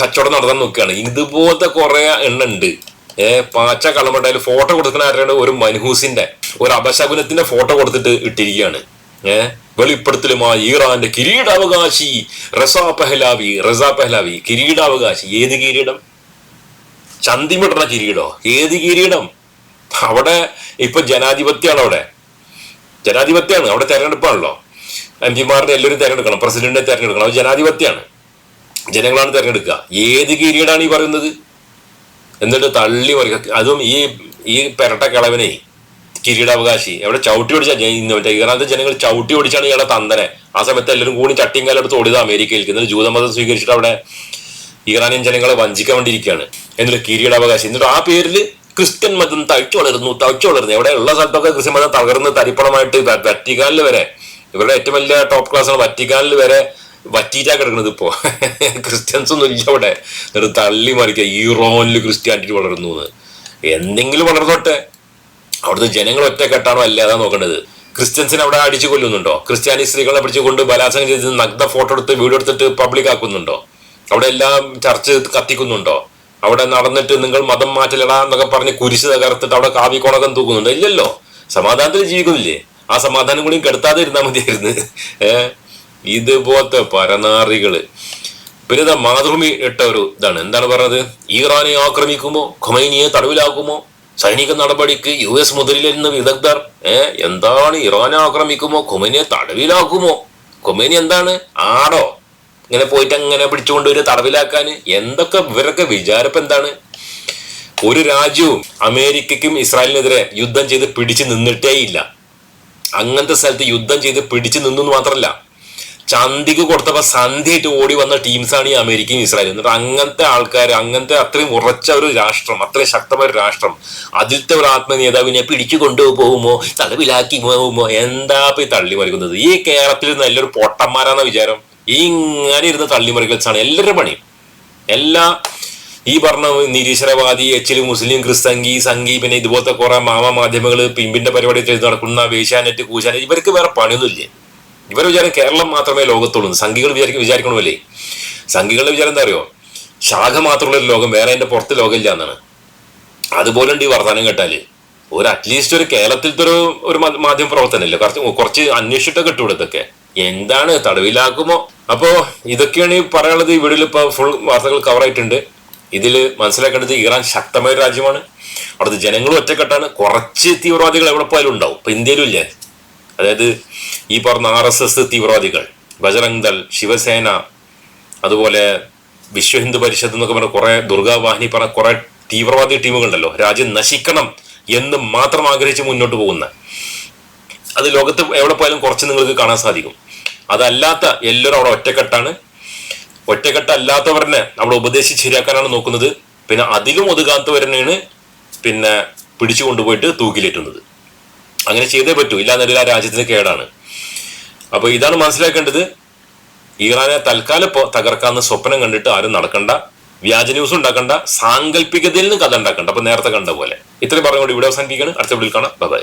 കച്ചവടം നടത്താൻ നോക്കുകയാണ്. ഇതുപോലത്തെ കുറെ എണ്ണ ഉണ്ട്. ഏ പാച്ച കളമട്ടയിൽ ഫോട്ടോ കൊടുക്കുന്ന ആരാണ്? ഒരു മൻഹൂസിന്റെ ഒരു അപശകുനത്തിന്റെ ഫോട്ടോ കൊടുത്തിട്ട് ഇട്ടിരിക്കുകയാണ്. ഏ വെളിപ്പെടുത്തലുമായി ഇറാന്റെ കിരീടാവകാശി റസാ പെഹ്ലാവി റസാ പെഹ്ലാവി കിരീടാവകാശി. ഏത് കിരീടം? ചന്തിമിടുന്ന കിരീടോ? ഏത് കിരീടം? അവിടെ ഇപ്പൊ ജനാധിപത്യമാണ് അവിടെ ജനാധിപത്യമാണ് അവിടെ തെരഞ്ഞെടുപ്പാണല്ലോ. എം പിമാരുടെ എല്ലാവരും തെരഞ്ഞെടുക്കണം പ്രസിഡന്റിനെ തിരഞ്ഞെടുക്കണം അത് ജനാധിപത്യമാണ്. ജനങ്ങളാണ് തിരഞ്ഞെടുക്കുക. ഏത് കീരീടാണ് ഈ പറയുന്നത്? എന്നിട്ട് തള്ളി പറയുക അതും ഈ ഈ പെരട്ട കിളവനെ കിരീടാവകാശി അവിടെ ചവിട്ടി ഓടിച്ചാൽ ഇന്നത്തെ ഇറാനത്തെ ജനങ്ങൾ ചവിട്ടി ഓടിച്ചാണ് ഇയാളെ തന്തനെ. ആ സമയത്ത് എല്ലാവരും കൂടി ചട്ടിയും കാലം എടുത്ത് ഓടിയത് അമേരിക്കയിലേക്ക്. എന്നിട്ട് ജൂതമതം സ്വീകരിച്ചിട്ട് അവിടെ ഇറാനിയൻ ജനങ്ങളെ വഞ്ചിക്കാൻ വേണ്ടിയിരിക്കുകയാണ്. എന്നിട്ട് കിരീടാവകാശി എന്നിട്ട് ആ പേരിൽ ക്രിസ്ത്യൻ മതം തഴിച്ചു വളരുന്നു തഴിച്ചു വളരുന്നു. എവിടെ ഉള്ള സ്ഥലത്തൊക്കെ ക്രിസ്ത്യൻ മതം തകർന്ന് തരിപ്പണമായിട്ട് വറ്റിക്കാനിൽ വരെ. ഇവരുടെ ഏറ്റവും വലിയ ടോപ്പ് ക്ലാസ് ആണ് വറ്റിക്കാനിൽ വരെ വറ്റീറ്റാ കിടക്കുന്നത് ഇപ്പോ. ക്രിസ്ത്യൻസ് ഒന്നും ഇല്ല അവിടെ. എന്നിട്ട് തള്ളി മറിക്കുക ഈറോനിൽ ക്രിസ്ത്യാനിറ്റി വളരുന്നു എന്ന്. എന്തെങ്കിലും വളർന്നോട്ടെ. അവിടുത്തെ ജനങ്ങൾ ഒറ്റക്കെട്ടാണോ അല്ലാതെ നോക്കേണ്ടത്. ക്രിസ്ത്യൻസിനെ അവിടെ അടിച്ചു കൊല്ലുന്നുണ്ടോ? ക്രിസ്ത്യാനി സ്ത്രീകളെ പിടിച്ചു കൊണ്ട് ബലാത്സംഗം ചെയ്ത് നഗ്ന ഫോട്ടോ എടുത്ത് വീഡിയോ എടുത്തിട്ട് പബ്ലിക് ആക്കുന്നുണ്ടോ? അവിടെ എല്ലാം ചർച്ച് കത്തിക്കുന്നുണ്ടോ? അവിടെ നടന്നിട്ട് നിങ്ങൾ മതം മാറ്റലടാ എന്നൊക്കെ പറഞ്ഞ് കുരിശ് തകർത്തിട്ട് അവിടെ കാവിക്കോണകം തൂക്കുന്നുണ്ട്. ഇല്ലല്ലോ. സമാധാനത്തിൽ ജീവിക്കുന്നില്ലേ? ആ സമാധാനം കൂടി കെടുത്താതെ ഇരുന്നാൽ മതിയായിരുന്നു. ഏഹ് ഇതുപോലത്തെ പരനാറികൾ. പിന്നെ ഇതാ മാതൃഭൂമി ഇട്ട ഒരു ഇതാണ്. എന്താണ് പറഞ്ഞത്? ഇറാനെ ആക്രമിക്കുമോ? ഖൊമൈനിയെ തടവിലാക്കുമോ? സൈനിക നടപടിക്ക് യു എസ് മുതലിലെന്ന് വിദഗ്ധർ ഏഹ് എന്താണ് ഇറാനെ ആക്രമിക്കുമോ? ഖൊമൈനിയെ തടവിലാക്കുമോ? ഖൊമൈനി എന്താണ്? ആടോ ഇങ്ങനെ പോയിട്ട് അങ്ങനെ പിടിച്ചുകൊണ്ട് ഒരു തടവിലാക്കാൻ എന്തൊക്കെ ഇവരൊക്കെ വിചാരപ്പ് എന്താണ്? ഒരു രാജ്യവും അമേരിക്കയ്ക്കും ഇസ്രായേലിനെതിരെ യുദ്ധം ചെയ്ത് പിടിച്ചു നിന്നിട്ടേ ഇല്ല. അങ്ങനത്തെ സ്ഥലത്ത് യുദ്ധം ചെയ്ത് പിടിച്ചു നിന്നു മാത്രമല്ല ചന്തിക്ക് കൊടുത്തപ്പോൾ സന്ധ്യയായിട്ട് ഓടി വന്ന ടീംസാണ് ഈ അമേരിക്കയും ഇസ്രായേലും. എന്നിട്ട് അങ്ങനത്തെ ആൾക്കാർ അങ്ങനത്തെ അത്രയും ഉറച്ച ഒരു രാഷ്ട്രം അത്രയും ശക്തമായ ഒരു രാഷ്ട്രം അതിലത്തെ ഒരു ആത്മനേതാവിനെ പിടിച്ചു കൊണ്ടുപോകുമോ തലവിലാക്കി പോകുമോ എന്താ പോയി തള്ളി മറിക്കുന്നത് ഈ കേരളത്തിൽ നല്ലൊരു പൊട്ടന്മാരാന്ന വിചാരം. ഇങ്ങനെ ഇരുന്ന് തള്ളി മറിക്കൽസാണ് എല്ലാവരുടെ പണി. എല്ലാ ഈ പറഞ്ഞ നിരീശ്വരവാദി എച്ചിൽ മുസ്ലിം ക്രിസ്തങ്കി സംഗി പിന്നെ ഇതുപോലത്തെ കുറെ മാമ മാധ്യമങ്ങൾ പിമ്പിന്റെ പരിപാടി ചെയ്ത് നടക്കുന്ന വേശ്യാനെറ്റ് കൂശാനെറ്റ് ഇവർക്ക് വേറെ പണിയൊന്നുമില്ലേ? ഇവർ വിചാരം കേരളം മാത്രമേ ലോകത്തുള്ളൂ. സംഘികൾ വിചാരിക്കും വിചാരിക്കണമല്ലേ? സംഘികളുടെ വിചാരം എന്താ അറിയോ? ശാഖ മാത്രമുള്ള ഒരു ലോകം വേറെ അതിന്റെ പുറത്ത് ലോകമില്ല എന്നാണ്. അതുപോലെ ഈ വർത്തമാനം കേട്ടാൽ. ഒരു അറ്റ്ലീസ്റ്റ് ഒരു കേരളത്തിലത്തെ ഒരു ഒരു മാധ്യമ പ്രവർത്തനമല്ലേ? കുറച്ച് കുറച്ച് അന്വേഷിച്ചിട്ടൊക്കെ ഇട്ടു ഇതൊക്കെ എന്താണ് തടവിലാക്കുമോ? അപ്പോ ഇതൊക്കെയാണ് ഈ പറയാനുള്ളത്. ഈ വീഡിയോയിൽ ഇപ്പൊ ഫുൾ വാർത്തകൾ കവർ ആയിട്ടുണ്ട്. ഇതിൽ മനസ്സിലാക്കേണ്ടത് ഇറാൻ ശക്തമായ ഒരു രാജ്യമാണ്. അവിടുത്തെ ജനങ്ങളും ഒറ്റക്കെട്ടാണ്. കുറച്ച് തീവ്രവാദികൾ എവിടെ പോയാലും ഉണ്ടാവും. ഇപ്പൊ ഇന്ത്യയിലും ഇല്ലേ? അതായത് ഈ പറഞ്ഞ ആർ എസ് എസ് തീവ്രവാദികൾ ബജറംഗ് ദൾ ശിവസേന അതുപോലെ വിശ്വ ഹിന്ദു പരിഷത്ത് എന്നൊക്കെ പറഞ്ഞ കുറെ ദുർഗാവാഹിനി പറഞ്ഞ കുറെ തീവ്രവാദി ടീമുകളുണ്ടല്ലോ. രാജ്യം നശിക്കണം എന്ന് മാത്രം ആഗ്രഹിച്ച് മുന്നോട്ട് പോകുന്ന അത് ലോകത്ത് എവിടെ പോയാലും കുറച്ച് നിങ്ങൾക്ക് കാണാൻ സാധിക്കും. അതല്ലാത്ത എല്ലാവരും അവിടെ ഒറ്റക്കെട്ടാണ്. ഒറ്റക്കെട്ടല്ലാത്തവരനെ നമ്മൾ ഉപദേശിച്ച് ശരിയാക്കാനാണ് നോക്കുന്നത്. പിന്നെ അതിലും ഒതുകാത്തവരനെയാണ് പിന്നെ പിടിച്ചു കൊണ്ടുപോയിട്ട് തൂക്കിലേറ്റുന്നത്. അങ്ങനെ ചെയ്തേ പറ്റൂ. ഇല്ലാന്നുണ്ടെങ്കിൽ ആ രാജ്യത്തിന് കേടാണ്. അപ്പൊ ഇതാണ് മനസ്സിലാക്കേണ്ടത്. ഇറാനെ തൽക്കാലം തകർക്കാന്ന് സ്വപ്നം കണ്ടിട്ട് ആരും നടക്കണ്ട. വ്യാജ ന്യൂസ് ഉണ്ടാക്കണ്ട. സാങ്കല്പികതയിൽ നിന്ന് കഥ ഉണ്ടാക്കണ്ട. അപ്പൊ നേരത്തെ കണ്ട പോലെ. ഇത്രയും പറഞ്ഞുകൊണ്ട് ഇവിടെ അവസാനിപ്പിക്കുകയാണ്. അടുത്ത വീട്ടിൽ കാണാം. ബൈ